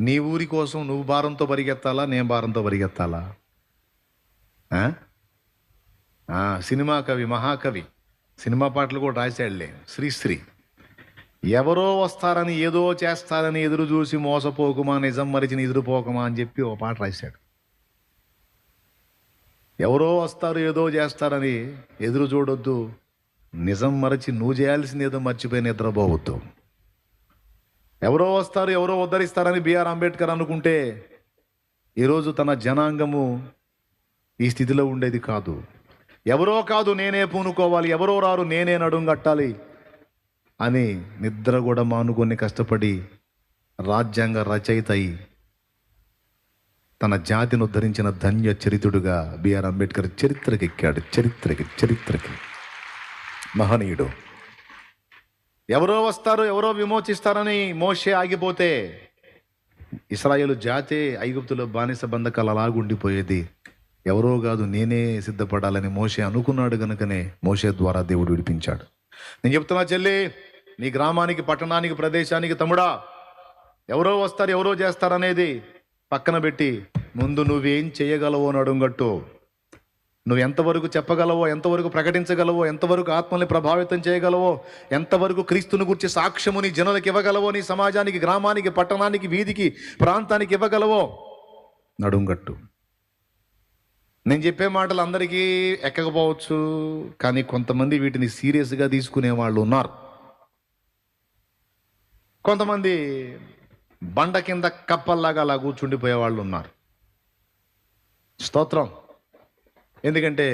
నీ ఊరి కోసం నువ్వు భారంతో పరిగెత్తాలా నేను భారంతో పరిగెత్తాలా? సినిమా కవి మహాకవి. సినిమా పాటలు కూడా రాశాడులే. శ్రీశ్రీ. ఎవరో వస్తారని ఏదో చేస్తారని ఎదురు చూసి మోసపోకుమా నిజం మరిచిన ఎదురుపోకమా అని చెప్పి ఓ పాట రాశాడు. ఎవరో వస్తారు ఏదో చేస్తారని ఎదురు చూడొద్దు. నిజం మరచి నువ్వు చేయాల్సింది ఏదో మర్చిపోయి నిద్రపోవద్దు. ఎవరో వస్తారు ఎవరో ఉద్ధరిస్తారని బిఆర్ అంబేద్కర్ అనుకుంటే ఈరోజు తన జనాంగము ఈ స్థితిలో ఉండేది కాదు. ఎవరో కాదు నేనే పూనుకోవాలి ఎవరో రారు నేనే నడుం కట్టాలి అని నిద్ర కూడా మానుకొని కష్టపడి రాజ్యాంగ రచయిత అయి తన జాతిని ఉద్ధరించిన ధన్య చరితుడుగా బిఆర్ అంబేద్కర్ చరిత్రకి ఎక్కాడు చరిత్రకి చరిత్రకి. మహనీయుడు. ఎవరో వస్తారు ఎవరో విమోచిస్తారని మోషే ఆగిపోతే ఇస్రాయేలు జాతే ఐగుప్తులో బానిస బంధకాలు అలాగుండిపోయేది ఎవరో కాదు నేనే సిద్ధపడాలని మోషే అనుకున్నాడు గనుకనే మోషే ద్వారా దేవుడు విడిపించాడు. నేను చెప్తున్నా చెల్లి నీ గ్రామానికి పట్టణానికి ప్రదేశానికి తమ్ముడా ఎవరో వస్తారు ఎవరో చేస్తారనేది పక్కన పెట్టి ముందు నువ్వేం చేయగలవో అడుగట్టు. నువ్వు ఎంతవరకు చెప్పగలవో ఎంతవరకు ప్రకటించగలవో ఎంతవరకు ఆత్మల్ని ప్రభావితం చేయగలవో ఎంతవరకు క్రీస్తుని గురించి సాక్ష్యము నీ జనులకు ఇవ్వగలవో నీ సమాజానికి గ్రామానికి పట్టణానికి వీధికి ప్రాంతానికి ఇవ్వగలవో? నడుంగట్టు నేను చెప్పే మాటలు అందరికీ ఎక్కకపోవచ్చు కానీ కొంతమంది వీటిని సీరియస్గా తీసుకునే వాళ్ళు ఉన్నారు. కొంతమంది బండ కింద కప్పల్లాగా అలా కూర్చుండిపోయే వాళ్ళు ఉన్నారు. స్తోత్రం. ఎందుకంటే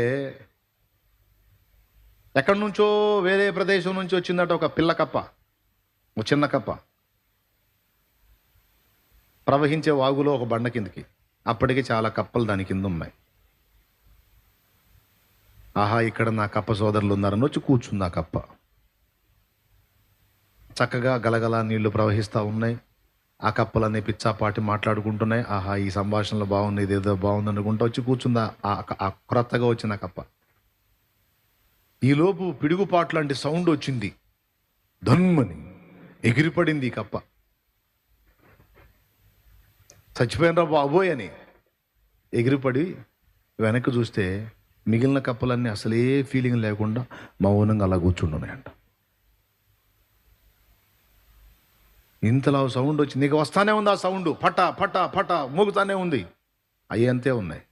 ఎక్కడి నుంచో వేరే ప్రదేశం నుంచి వచ్చిందట ఒక పిల్ల కప్ప ఒక చిన్న కప్ప. ప్రవహించే వాగులో ఒక బండ కిందకి. అప్పటికి చాలా కప్పలు దాని కింద ఉన్నాయి ఆహా ఇక్కడ నా కప్ప సోదరులు ఉన్నారని వచ్చి కూర్చుంది ఆ కప్ప. చక్కగా గలగల నీళ్ళు ప్రవహిస్తూ ఉన్నాయి. ఆ కప్పలన్నీ పిచ్చాపాటి మాట్లాడుకుంటున్నాయి. ఆహా ఈ సంభాషణలో బాగుంది ఇదేదో బాగుంది అనుకుంటా వచ్చి కూర్చుందా? ఆ ఆ క్రొత్తగా వచ్చిన కప్ప. ఈలోపు పిడుగుపాటు లాంటి సౌండ్ వచ్చింది. ధన్మని ఎగిరిపడింది ఈ కప్ప. చచ్చిపోయినరా బాబోయ్ అని ఎగిరిపడి వెనక్కి చూస్తే మిగిలిన కప్పలన్నీ అసలే ఫీలింగ్ లేకుండా మౌనంగా అలా కూర్చుండున్నాయంట ఇంతలా సౌండ్ వచ్చింది. నీకు వస్తానే ఉంది ఆ సౌండ్. పట పట పట మోగుతానే ఉంది. అవి అంతే ఉన్నాయి.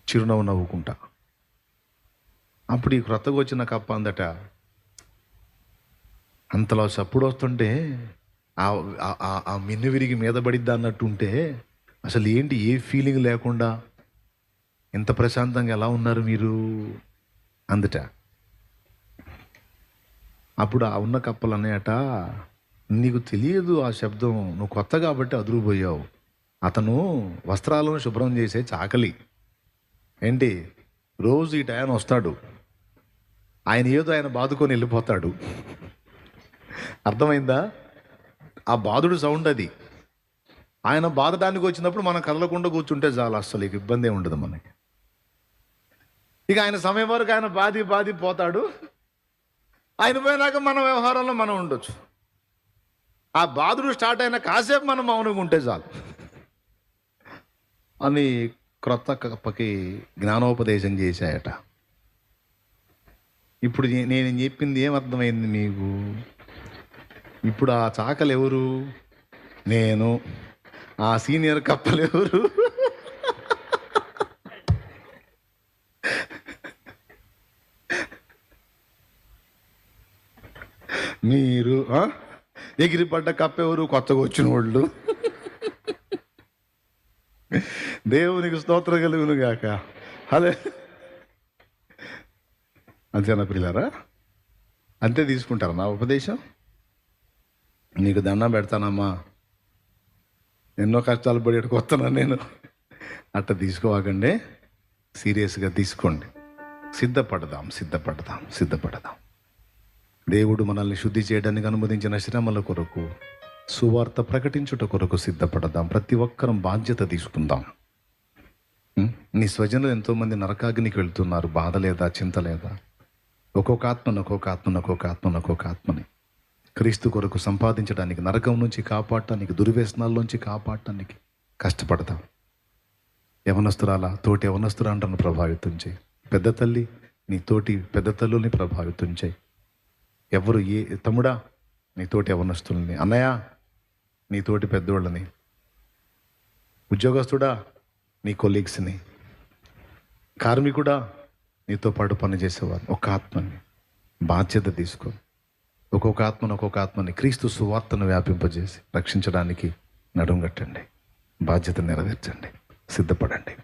చిరునవ్వు నవ్వుకుంటా. అప్పుడు ఈ క్రొత్తగా వచ్చిన కప్ప అందట అంతలా సప్పుడు వస్తుంటే ఆ- ఆ- మిన్ను విరిగి మీద పడిద్దా అన్నట్టు ఉంటే అసలు ఏంటి ఏ ఫీలింగ్ లేకుండా ఇంత ప్రశాంతంగా ఎలా ఉన్నారు మీరు? అందుట అప్పుడు ఆ ఉన్న కప్పలు అన్నాయట నీకు తెలియదు ఆ శబ్దం. నువ్వు కొత్త కాబట్టి అదురుపోయావు అతను వస్త్రాలను శుభ్రం చేసే చాకలి. ఏంటి? రోజు ఈ టైం వస్తాడు. ఆయన ఏదో ఆయన బాదుకొని వెళ్ళిపోతాడు. అర్థమైందా? ఆ బాధుడు సౌండ్ అది. ఆయన బాధడానికి వచ్చినప్పుడు మనం కదలకుండా కూర్చుంటే చాలు అస్సలు ఇక ఇబ్బంది ఉండదు మనకి. ఇక ఆయన సమయం వరకు ఆయన బాధి బాధి పోతాడు. ఆయన పోయినాక మన వ్యవహారంలో మనం ఉండొచ్చు. ఆ బాధుడు స్టార్ట్ అయిన కాసేపు మనం మౌనంగా ఉంటే చాలు. అని క్రొత్త కప్పకి జ్ఞానోపదేశం చేశాయట. ఇప్పుడు నేను చెప్పింది ఏం అర్థమైంది మీకు? ఇప్పుడు ఆ చాకలు ఎవరు నేను. ఆ సీనియర్ కప్పలు ఎవరు మీరు ఎగిరిపడ్డ కప్పెవరు కొత్తగా వచ్చిన వాళ్ళు. దేవునికి స్తోత్ర కలుగును గాక. అదే అంతేనా పిల్లరా అంతే తీసుకుంటారా నా ఉపదేశం? నీకు దండం పెడతానమ్మా. ఎన్నో కష్టాలు పడి ఇక్కడికి వస్తున్నా నేను. అట్ట తీసుకోవాకండి. సీరియస్గా తీసుకోండి. సిద్ధపడదాం సిద్ధపడదాం సిద్ధపడదాం. దేవుడు మనల్ని శుద్ధి చేయడానికి అనుమతించిన శ్రమల కొరకు సువార్త ప్రకటించుట కొరకు సిద్ధపడదాం. ప్రతి ఒక్కరం బాధ్యత తీసుకుందాం. నీ స్వజనులు ఎంతోమంది నరకాగ్నికి వెళ్తున్నారు. బాధ లేదా చింత లేదా? ఒక్కొక్క ఆత్మను ఒక్కొక్క ఆత్మను ఒక్కొక్క ఆత్మను ఒక్కొక్క ఆత్మని. క్రీస్తు కొరకు సంపాదించడానికి నరకం నుంచి కాపాడటానికి దుర్వ్యసనాల్లోంచి కాపాడటానికి కష్టపడతాం. యవనస్తురాల తోటి యవనస్తురాంటను ప్రభావితం చేయి. పెద్ద తల్లి నీ తోటి పెద్ద తల్లుల్ని ప్రభావితం చేయి. ఎవరు ఏ తమ్ముడా నీ తోటి అన్నయ్య నీ తోటి పెద్దోళ్ళని. ఉద్యోగస్తుడా నీ కొలీగ్స్ని. కార్మికుడా నీతో పాటు పనిచేసేవారు ఒక ఆత్మని. బాధ్యత తీసుకో. ఒక్కొక్క ఆత్మను ఒక్కొక్క ఆత్మని. క్రీస్తు సువార్తను వ్యాపింపజేసి రక్షించడానికి నడుంగట్టండి బాధ్యత నెరవేర్చండి. సిద్ధపడండి.